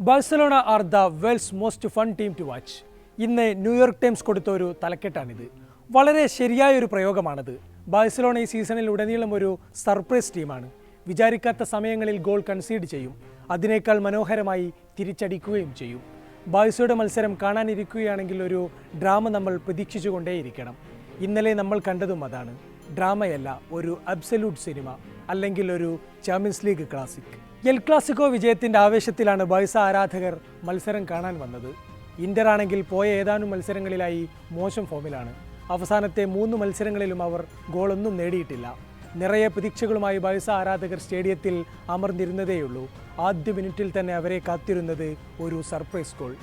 Barcelona are the world's most fun team to watch ഇന്ന് New York Times കൊടുത്ത ഒരു തലക്കെട്ടാണിത്. വളരെ ശരിയായ ഒരു പ്രയോഗമാണത്. ബാഴ്സലോണ ഈ സീസണിൽ ഉടനീളം ഒരു സർപ്രൈസ് ടീമാണ് വിചാരിക്കാത്ത സമയങ്ങളിൽ ഗോൾ കൺസീഡ് ചെയ്യും. അതിനേക്കാൾ മനോഹരമായി തിരിച്ചടിക്കുകയും ചെയ്യും. ബാഴ്സയുടെ മത്സരം കാണാനിരിക്കുകയാണെങ്കിൽ ഒരു ഡ്രാമ നമ്മൾ പ്രതീക്ഷിച്ചുകൊണ്ടേയിരിക്കണം. ഇന്നലെ നമ്മൾ കണ്ടതും അതാണ്. ഡ്രാമയല്ല ഒരു അബ്സല്യൂട്ട് സിനിമ അല്ലെങ്കിൽ ഒരു Champions League classic El Clasico വിജയത്തിന്റെ ആവേശത്തിലാണ് ബൈസ ആരാധകർ മത്സരം കാണാൻ വന്നത്. ഇന്റർ ആണെങ്കിൽ പോയ ഏതാനും മത്സരങ്ങളിലായി മോശം ഫോമിലാണ്. അവസാനത്തെ മൂന്ന് മത്സരങ്ങളിലും അവർ ഗോളൊന്നും നേടിയിട്ടില്ല. നിറയെ പ്രതീക്ഷകളുമായി ബൈസ ആരാധകർ സ്റ്റേഡിയത്തിൽ അമർന്നിരുന്നതേയുള്ളൂ. ആദ്യ മിനിറ്റിൽ തന്നെ അവരെ കാത്തിരുന്നത് ഒരു സർപ്രൈസ് ഗോൾ.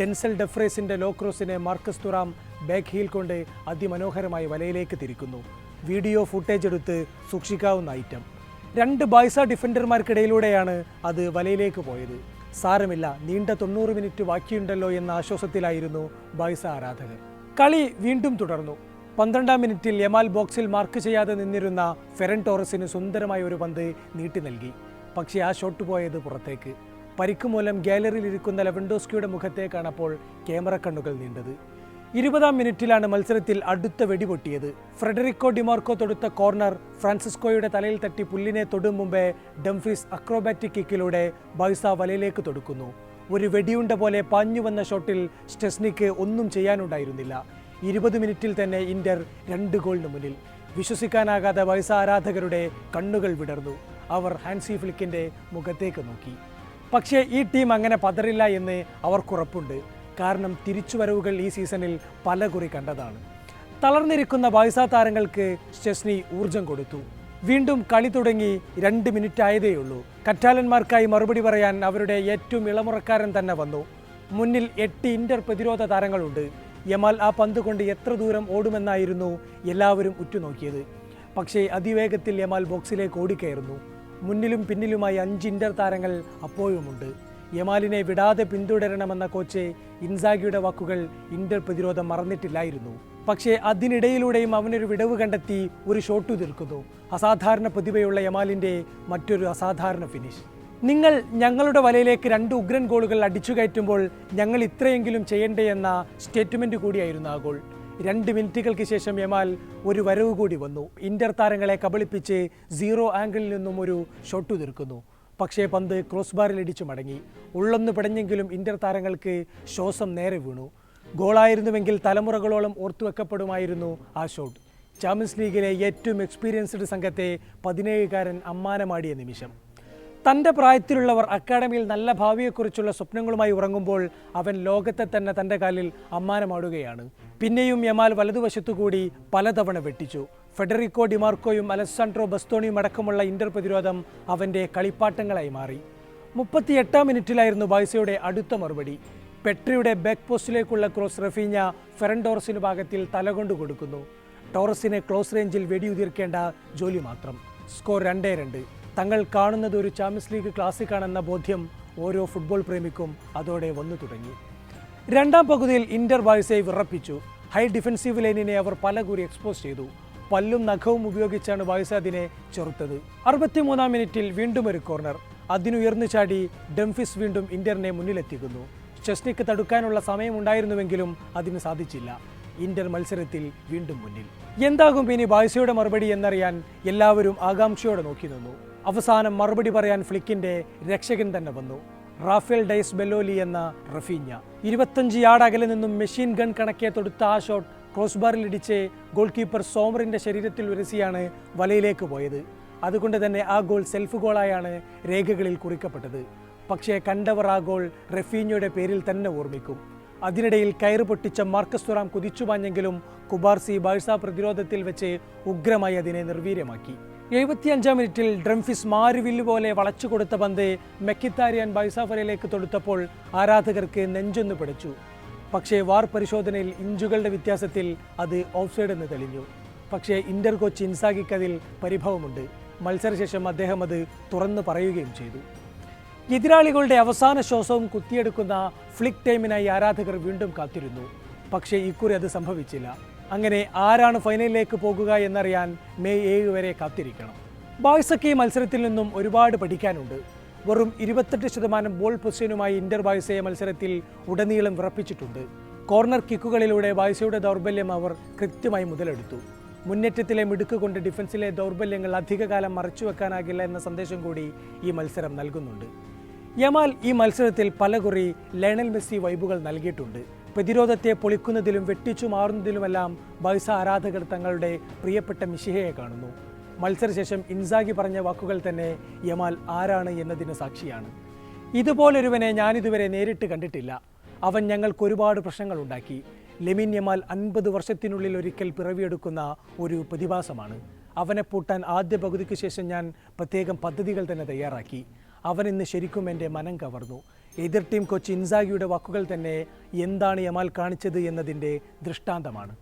ഡെൻസൽ ഡെഫ്രേസിന്റെ ലോക്രോസിനെ മാർക്കസ് തുറാം ബാക്ക് ഹീൽ കൊണ്ട് അതിമനോഹരമായി വലയിലേക്ക് തിരിക്കുന്നു. വീഡിയോ ഫുട്ടേജ് എടുത്ത് സൂക്ഷിക്കാവുന്ന ഐറ്റം. രണ്ട് ബായ്സ ഡിഫൻഡർമാർക്കിടയിലൂടെയാണ് അത് വലയിലേക്ക് പോയത്. സാരമില്ല നീണ്ട തൊണ്ണൂറ് മിനിറ്റ് ബാക്കിയുണ്ടല്ലോ എന്ന ആശ്വാസത്തിലായിരുന്നു ബായ്സ ആരാധകർ കളി വീണ്ടും തുടർന്നു. പന്ത്രണ്ടാം മിനിറ്റിൽ യമാൽ ബോക്സിൽ മാർക്ക് ചെയ്യാതെ നിന്നിരുന്ന ഫെറൻ ടോറസിന് സുന്ദരമായ ഒരു പന്ത് നീട്ടി നൽകി. പക്ഷേ ആ ഷോട്ട് പോയത് പുറത്തേക്ക്. പരിക്കുമൂലം ഗാലറിയിൽ ഇരിക്കുന്ന ലെവൻഡോസ്കിയുടെ മുഖത്തേക്കാണ് അപ്പോൾ ക്യാമറ കണ്ണുകൾ നീണ്ടത്. ഇരുപതാം മിനിറ്റിലാണ് മത്സരത്തിൽ അടുത്ത വെടിപൊട്ടിയത്. ഫ്രെഡറിക്കോ ഡിമാർക്കോ തൊടുത്ത കോർണർ ഫ്രാൻസിസ്കോയുടെ തലയിൽ തട്ടി പുല്ലിനെ തൊടും മുമ്പേ ഡംഫ്രീസ് അക്രോബാറ്റിക് കിക്കിലൂടെ ബൈസ വലയിലേക്ക് തൊടുക്കുന്നു. ഒരു വെടിയുണ്ട പോലെ പാഞ്ഞു വന്ന ഷോട്ടിൽ സ്റ്റെസ്നിക്ക് ഒന്നും ചെയ്യാനുണ്ടായിരുന്നില്ല. ഇരുപത് മിനിറ്റിൽ തന്നെ ഇന്റർ രണ്ട് ഗോളിന് മുന്നിൽ. വിശ്വസിക്കാനാകാതെ ബൈസ ആരാധകരുടെ കണ്ണുകൾ വിടർന്നു. അവർ ഹാൻസി ഫ്ലിക്കിന്റെ മുഖത്തേക്ക് നോക്കി. പക്ഷേ ഈ ടീം അങ്ങനെ പതറില്ല എന്ന് അവർക്കുറപ്പുണ്ട്. കാരണം തിരിച്ചുവരവുകൾ ഈ സീസണിൽ പല കുറി കണ്ടതാണ്. തളർന്നിരിക്കുന്ന ബായ്സ താരങ്ങൾക്ക് സ്റ്റെസ്നി ഊർജം കൊടുത്തു. വീണ്ടും കളി തുടങ്ങി രണ്ട് മിനിറ്റ് ആയതേയുള്ളൂ കറ്റാലന്മാർക്കായി മറുപടി പറയാൻ അവരുടെ ഏറ്റവും ഇളമുറക്കാരൻ തന്നെ വന്നു. മുന്നിൽ എട്ട് ഇന്റർ പ്രതിരോധ താരങ്ങളുണ്ട്. യമാൽ ആ പന്ത് കൊണ്ട് എത്ര ദൂരം ഓടുമെന്നായിരുന്നു എല്ലാവരും ഉറ്റുനോക്കിയത്. പക്ഷേ അതിവേഗത്തിൽ യമാൽ ബോക്സിലേക്ക് ഓടിക്കയറുന്നു. മുന്നിലും പിന്നിലുമായി അഞ്ച് ഇന്റർ താരങ്ങൾ അപ്പോഴുമുണ്ട്. യമാലിനെ വിടാതെ പിന്തുടരണമെന്ന കോച്ച് ഇൻസാഗിയുടെ വാക്കുകൾ ഇന്റർ പ്രതിരോധം മറന്നിട്ടില്ലായിരുന്നു. പക്ഷേ അതിനിടയിലൂടെയും അവനൊരു വിടവ് കണ്ടെത്തി ഒരു ഷോട്ടു തീർക്കുന്നു അസാധാരണ പ്രതിഭയുള്ള യമാലിന്റെ മറ്റൊരു അസാധാരണ ഫിനിഷ് നിങ്ങൾ ഞങ്ങളുടെ വലയിലേക്ക് രണ്ട് ഉഗ്രൻ ഗോളുകൾ അടിച്ചു കയറ്റുമ്പോൾ ഞങ്ങൾ ഇത്രയെങ്കിലും ചെയ്യണ്ടേ എന്ന സ്റ്റേറ്റ്മെന്റ് കൂടിയായിരുന്നു ആ ഗോൾ. രണ്ട് മിനിറ്റുകൾക്ക് ശേഷം യമാൽ ഒരു വരവ് കൂടി വന്നു. ഇന്റർ താരങ്ങളെ കബളിപ്പിച്ച് സീറോ ആംഗിളിൽ നിന്നും ഒരു ഷോട്ടു തീർക്കുന്നു പക്ഷേ പന്ത് ക്രോസ് ബാറിൽ ഇടിച്ചു മടങ്ങി. ഉള്ളൊന്ന് പിടഞ്ഞെങ്കിലും ഇന്റർ താരങ്ങൾക്ക് ശ്വാസം നേരെ വീണു. ഗോളായിരുന്നുവെങ്കിൽ തലമുറകളോളം ഓർത്തുവെക്കപ്പെടുമായിരുന്നു ആ ഷോട്ട് ചാമ്പ്യൻസ് ലീഗിലെ ഏറ്റവും എക്സ്പീരിയൻസ്ഡ് സംഘത്തെ പതിനേഴുകാരൻ അമ്മാനമാടിയ നിമിഷം. തന്റെ പ്രായത്തിലുള്ളവർ അക്കാഡമിയിൽ നല്ല ഭാവിയെക്കുറിച്ചുള്ള സ്വപ്നങ്ങളുമായി ഉറങ്ങുമ്പോൾ അവൻ ലോകത്തെ തന്നെ തന്റെ കാലിൽ അമ്മാനമാടുകയാണ്. പിന്നെയും യമാൽ വലതുവശത്തുകൂടി പലതവണ വെട്ടിച്ചു. ഫെഡറിക്കോ ഡിമാർക്കോയും അലസാൻഡ്രോ ബസ്തോണിയും അടക്കമുള്ള ഇന്റർ പ്രതിരോധം അവന്റെ കളിപ്പാട്ടങ്ങളായി മാറി. മുപ്പത്തിയെട്ടാം മിനിറ്റിലായിരുന്നു ബാഴ്സയുടെ അടുത്ത മറുപടി. പെട്രിയുടെ ബാക്ക് പോസ്റ്റിലേക്കുള്ള ക്രോസ് റഫീഞ്ഞ ഫെറൻഡോറസിന് ഭാഗത്തിൽ തലകൊണ്ട് കൊടുക്കുന്നു. ടോറസിനെ ക്ലോസ് റേഞ്ചിൽ വെടിയുതിർക്കേണ്ട ജോലി മാത്രം. സ്കോർ രണ്ടേ രണ്ട്. തങ്ങൾ കാണുന്നത് ഒരു ചാമ്പ്യൻസ് ലീഗ് ക്ലാസിക്കാണെന്ന ബോധ്യം ഓരോ ഫുട്ബോൾ പ്രേമിക്കും അതോടെ വന്നു തുടങ്ങി. രണ്ടാം പകുതിയിൽ ഇന്റർ ബാഴ്സയെ വിറപ്പിച്ചു. ഹൈ ഡിഫൻസീവ് ലൈനിനെ അവർ പലകുറി എക്സ്പോസ് ചെയ്തു. പല്ലും നഖവും ഉപയോഗിച്ചാണ് വായുസാദിനെ ചെറുത്തത്. അറുപത്തിമൂന്നാം മിനിറ്റിൽ വീണ്ടും ഒരു കോർണർ. അതിനുയർന്നു ചാടി ഡംഫിസ് വീണ്ടും ഇന്റർനെ മുന്നിലെത്തിക്കുന്നു. ചെസ്നിക്ക് തടുക്കാനുള്ള സമയമുണ്ടായിരുന്നുവെങ്കിലും അതിന് സാധിച്ചില്ല. ഇന്റർ മത്സരത്തിൽ വീണ്ടും മുന്നിൽ. എന്താകും ഇനി ബാഴ്സയുടെ മറുപടി എന്നറിയാൻ എല്ലാവരും ആകാംക്ഷയോടെ നോക്കി നിന്നു. അവസാനം മറുപടി പറയാൻ ഫ്ലിക്കിന്റെ രക്ഷകൻ തന്നെ വന്നു. റാഫേൽ ഡൈസ് ബെല്ലോലി എന്ന റഫീഞ്ഞ. ഇരുപത്തഞ്ച് യാർഡ് അകലെ നിന്നും മെഷീൻ ഗൺ കണക്കെ തൊടുത്ത ആ ഷോട്ട് ക്രോസ് ബാറിൽ ഇടിച്ച് ഗോൾ കീപ്പർ സോമറിന്റെ ശരീരത്തിൽ ഉരസിയാണ് വലയിലേക്ക് പോയത്. അതുകൊണ്ട് തന്നെ ആ ഗോൾ സെൽഫ് ഗോളായാണ് രേഖകളിൽ കുറിക്കപ്പെട്ടത്. പക്ഷേ കണ്ടവർ ആ ഗോൾ റഫീഞ്ഞയുടെ പേരിൽ തന്നെ ഓർമ്മിക്കും. അതിനിടയിൽ കയറ് പൊട്ടിച്ച മാർക്കസ് തുറാം കുതിച്ചുപാഞ്ഞെങ്കിലും കുബാർസി ബാഴ്സ പ്രതിരോധത്തിൽ വെച്ച് ഉഗ്രമായി അതിനെ നിർവീര്യമാക്കി. എഴുപത്തിയഞ്ചാം മിനിറ്റിൽ ഡ്രംഫിസ് മാരുവില്ല് പോലെ വളച്ചു കൊടുത്ത പന്ത് മെക്കിത്താരിയാൻ ബൈസാഫലയിലേക്ക് തൊടുത്തപ്പോൾ ആരാധകർക്ക് നെഞ്ചൊന്ന് പിടിച്ചു. പക്ഷേ വാർ പരിശോധനയിൽ ഇഞ്ചുകളുടെ വ്യത്യാസത്തിൽ അത് ഓഫ്സൈഡ് എന്ന് തെളിഞ്ഞു. പക്ഷേ ഇന്റർ കോച്ച് ഇൻസാഗിക്കതിൽ പരിഭവമുണ്ട്. മത്സരശേഷം അദ്ദേഹം അത് തുറന്നു പറയുകയും ചെയ്തു. എതിരാളികളുടെ അവസാന ശ്വാസവും കുത്തിയെടുക്കുന്ന ഫ്ലിക് ടൈമിനായി ആരാധകർ വീണ്ടും കാത്തിരുന്നു. പക്ഷേ ഇക്കുറി അത് സംഭവിച്ചില്ല. അങ്ങനെ ആരാണ് ഫൈനലിലേക്ക് പോകുക എന്നറിയാൻ മെയ് ഏഴ് വരെ കാത്തിരിക്കണം. ബായ്സക്ക് ഈ മത്സരത്തിൽ നിന്നും ഒരുപാട് പഠിക്കാനുണ്ട്. വെറും ഇരുപത്തെട്ട് ശതമാനം ബോൾ പൊസിഷനുമായി ഇന്റർ ബാഴ്സയെ മത്സരത്തിൽ ഉടനീളം വിറപ്പിച്ചിട്ടുണ്ട്. കോർണർ കിക്കുകളിലൂടെ ബാഴ്സയുടെ ദൗർബല്യം അവർ കൃത്യമായി മുതലെടുത്തു. മുന്നേറ്റത്തിലെ മിടുക്ക് കൊണ്ട് ഡിഫൻസിലെ ദൗർബല്യങ്ങൾ അധികകാലം മറച്ചുവെക്കാനാകില്ല എന്ന സന്ദേശം കൂടി ഈ മത്സരം നൽകുന്നുണ്ട്. യമാൽ ഈ മത്സരത്തിൽ പലകുറി ലയണൽ മെസ്സി വൈബുകൾ നൽകിയിട്ടുണ്ട്. പ്രതിരോധത്തെ പൊളിക്കുന്നതിലും വെട്ടിച്ചു മാറുന്നതിലുമെല്ലാം ബൈസ ആരാധകർ തങ്ങളുടെ പ്രിയപ്പെട്ട മിശിഹയെ കാണുന്നു. മത്സരശേഷം ഇൻസാഗി പറഞ്ഞ വാക്കുകൾ തന്നെ യമാൽ ആരാണ് എന്നതിന് സാക്ഷിയാണ്. ഇതുപോലൊരുവനെ ഞാനിതുവരെ നേരിട്ട് കണ്ടിട്ടില്ല. അവൻ ഞങ്ങൾക്ക് ഒരുപാട് പ്രശ്നങ്ങൾ ഉണ്ടാക്കി. ലെമിൻ യമാൽ അൻപത് വർഷത്തിനുള്ളിൽ ഒരിക്കൽ പിറവിയെടുക്കുന്ന ഒരു പ്രതിഭാസമാണ്. അവനെ പൂട്ടാൻ ആദ്യ പകുതിക്ക് ശേഷം ഞാൻ പ്രത്യേകം പദ്ധതികൾ തന്നെ തയ്യാറാക്കി. അവൻ ഇന്ന് ശരിക്കും എന്റെ മനം കവർന്നു. എതിർ ടീം കോച്ച് ഇൻസാഗിയുടെ വാക്കുകൾ തന്നെ എന്താണ് യമാൽ കാണിച്ചത് എന്നതിന്റെ ദൃഷ്ടാന്തമാണ്.